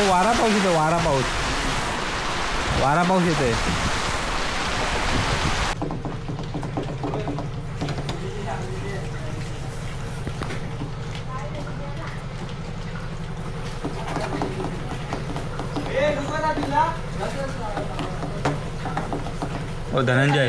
अहो वारा पाऊस येतो वारा पाऊस. वारा पाऊस येतोय हो धनंजय.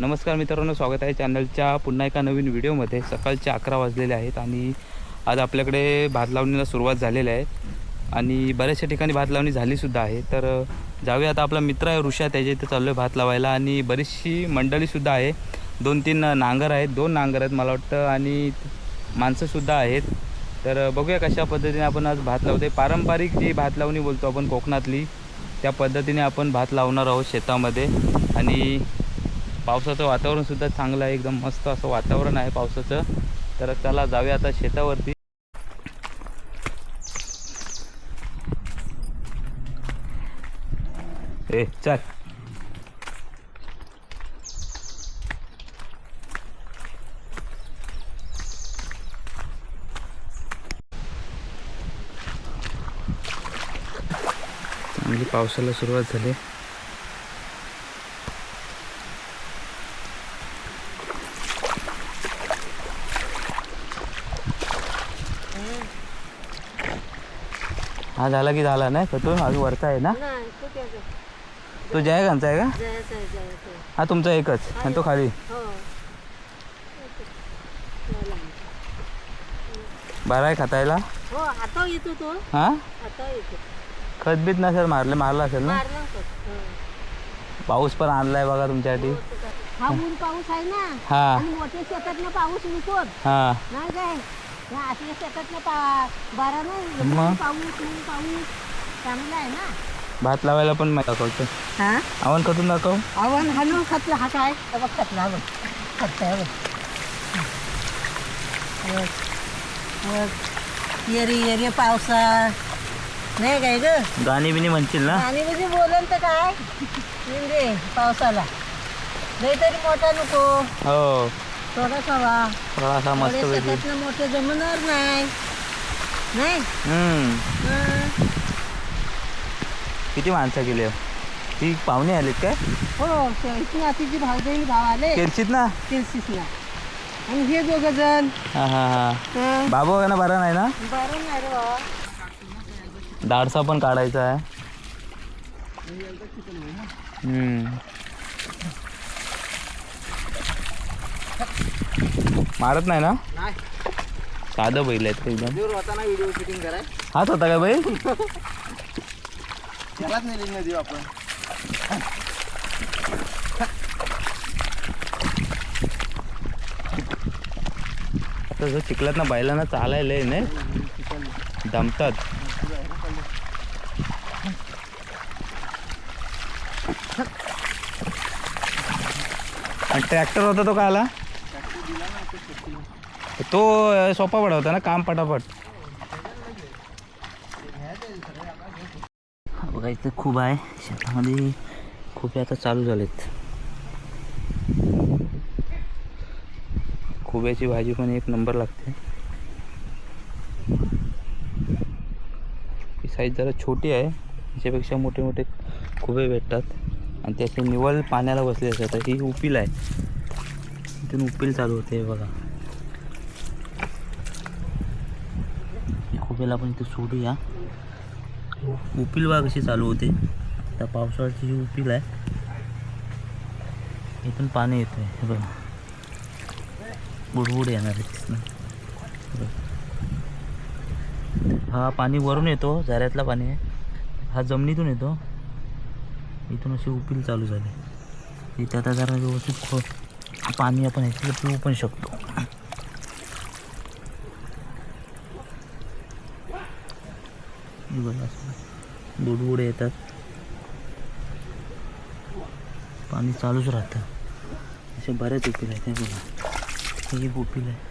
नमस्कार मित्रांनो स्वागत आहे चॅनलच्या पुन्हा एका नवीन व्हिडिओमध्ये. सकाळचे अकरा वाजलेले आहेत आणि आज आपल्याकडे भात लावणीला सुरुवात झालेली आहे. आणि बऱ्याचशा ठिकाणी भात लावणी झालीसुद्धा आहे. तर जाऊया आता आपला मित्र आहे ऋषा त्याच्या इथे चाललो आहे भात लावायला. आणि बरीचशी मंडळीसुद्धा आहे. दोन तीन नांगर आहेत. दोन नांगर आहेत मला वाटतं. आणि माणसंसुद्धा आहेत. तर बघूया कशा पद्धतीने आपण आज भात लावते पारंपरिक जी भात लावणी बोलतो आपण कोकणातली त्या पद्धतीने आपण भात लावणार आहोत शेतामध्ये. आणि पावसाचं वातावरणसुद्धा चांगलं आहे एकदम मस्त असं वातावरण आहे पावसाचं. तर त्याला जाऊया आता शेतावरती. ए चल. चांगली पावसाला सुरुवात झाली. हा झाला की झाला नाही तो? अजून वरचा आहे ना? तो जयगांचा आहे का. हा तुमचा एकच. आणि तो खाली. हो. बरा आहे खातायला? हो आता येतो तो हा आता येतो खत बीत नसेल मारले मारला असेल ना? मारलं होतं. हो. पाऊस पण आणलाय बघा तुमच्यासाठी. हा ऊन पाऊस आहे ना? हा. आणि मोठ्या शेतातनं पाऊस नको हा. नाही काय? या असल्या शेतातनं पा बारा नाही मग? पाऊस ऊन पाऊस. चांगला आहे ना? भात लावायला पण दाखवतो हा? आव्हान करून दाखव. आव्हान हलवून खतला. हा काय? हे बघ खतला खत. येरी येरी पावसा नाही काय ग? गाणी बिणी म्हणशील ना? आणि म्हणजे बोलन तर काय? रे पावसाला. लय तरी मोठा नको. हो. थोडासा वा. थोडासा मस्त थोडे पैकी. मोठे जमणार नाही. नाही? हम्म. हं. किती माणसं गेले? ती पाहुणे आलेत काय? हो इथून आतीची भाव देईल भाव आले. केरशीत ना? तिरसीसला आणि हे दोघं जण. हा हा हा. हं. बाबू ना बरा नाही ना? बरं नाही रे बाबा. दाडसा पण काढायचा आहे. मारत नाही ना? साधं बैल आहेत एकदम? व्हिडिओ शूटिंग कराय हाच होता का बैल? त्यालाच नाही लिंग देऊ आपण. आता जर चिखलात ना बैलांना चालायला नाही. दमतात. आणि ट्रॅक्टर होता तो काय आला तो सोपा पडा होता ना काम पटापट. बघा इथं खूप आहे. शेतामध्ये खूप आता चालू झालेत. खुब्याची भाजी पण एक नंबर लागते. ही साईज जरा छोटी आहे. त्याच्यापेक्षा मोठे मोठे खुबे भेटतात. आणि त्याचे निवल पाण्याला बसले असतात. ही उपील आहे. इथून उपील चालू होते बघा. या आपण इथे सोडूया. उपील बघा कशी चालू होते. आता पावसाळ्याची जी उपील आहे. इथून पाणी येतं हे बघा. बुडबुड येणार आहे तिथनं. हा पाणी वरून येतो. झऱ्यातला पाणी आहे. हा जमिनीतून येतो. इथून अशी उपील चालू झाली. इथे आता जरा व्यवस्थित खो पाणी आपण ह्याच्यात पिऊ पण शकतो. बुडबुडे येतात. पाणी चालूच राहतं. असे बऱ्याच उपील आहेत हे बघा. ही उपील आहे.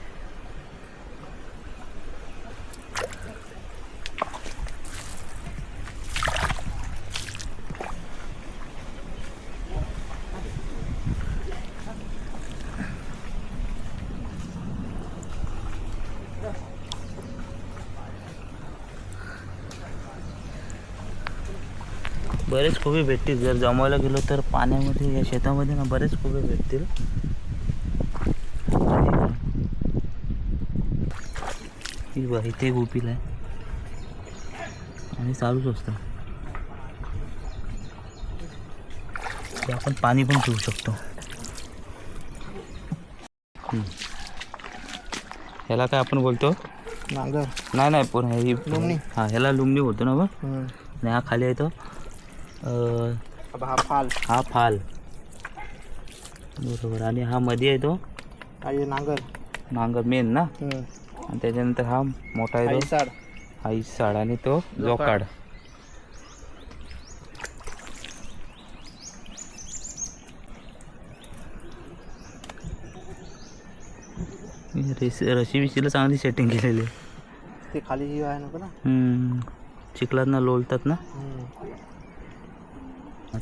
बरेच कोबी भेटतील. जर जमायला गेलो तर पाण्यामध्ये या शेतामध्ये ना बरेच कोबी भेटतील. ही बघ इथे गोपील आहे आणि चालूच असतं. आपण पाणी पण पिऊ शकतो. ह्याला काय आपण बोलतो? नांगर. नाही नाही पण ही. हा ह्याला लुमणी बोलतो ना बघ. आणि हा खाली आहे तो. अं, अब हा फाल. हा फाल. बरोबर. आणि हा मध्ये आहे तो? नांगर. नांगर मेन ना? हम्म. आणि त्याच्यानंतर हा मोठा हा आहे तो? इसाड हा इसाड आणि तो जोकाड. रेस रशी बिशीला चांगली सेटिंग केलेली आहे. ते खाली ही आहे नको ना हम्म. चिखलात ना लोळतात ना? हम्म.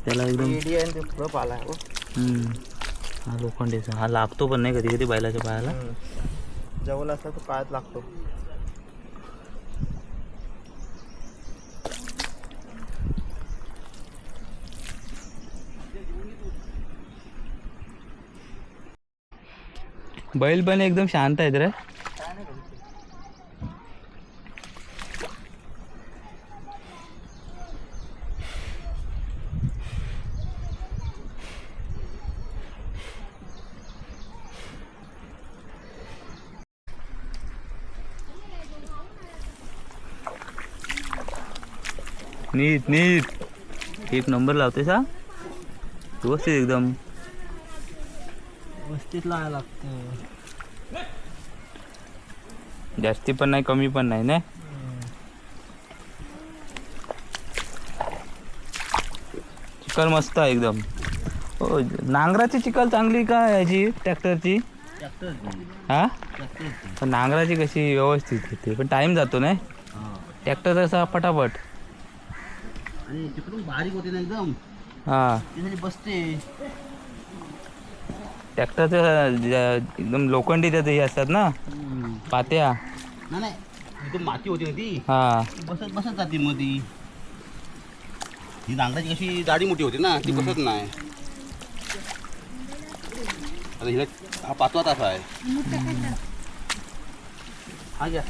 त्याला एकदम हो. हा लोखंडीचा हा लागतो पण नाही कधी कधी बैलाच्या पायाला. जवळ असला तो पायात लागतो बैल पण एकदम शांत आहेत रे नीट नीट. एक नंबर लावते सा व्यवस्थित एकदम. वस्तीत लावायला लागतं जास्ती पण नाही कमी पण नाही ना चिकल मस्त आहे एकदम. हो नांगराची चिकल चांगली का याची ट्रॅक्टरची? हा? पण नांगराची कशी व्यवस्थित पण टाइम जातो नाही? ट्रॅक्टर कसा पटापट आणि तिकडून बारीक होते ना एकदम. हा. त्यासाठी बसते. ट्रॅक्टरचं ज- एकदम लोखंडी त्याचे हे असतात ना? पात्या. नाही नाही. एकदम माती होती ना ती? हा. बसत बसत जाते मध्ये ही नांगराची कशी जाडी मोठी होती ना ती बसत नाही. आता हिला हा पाचवा तास आहे. हा घ्या.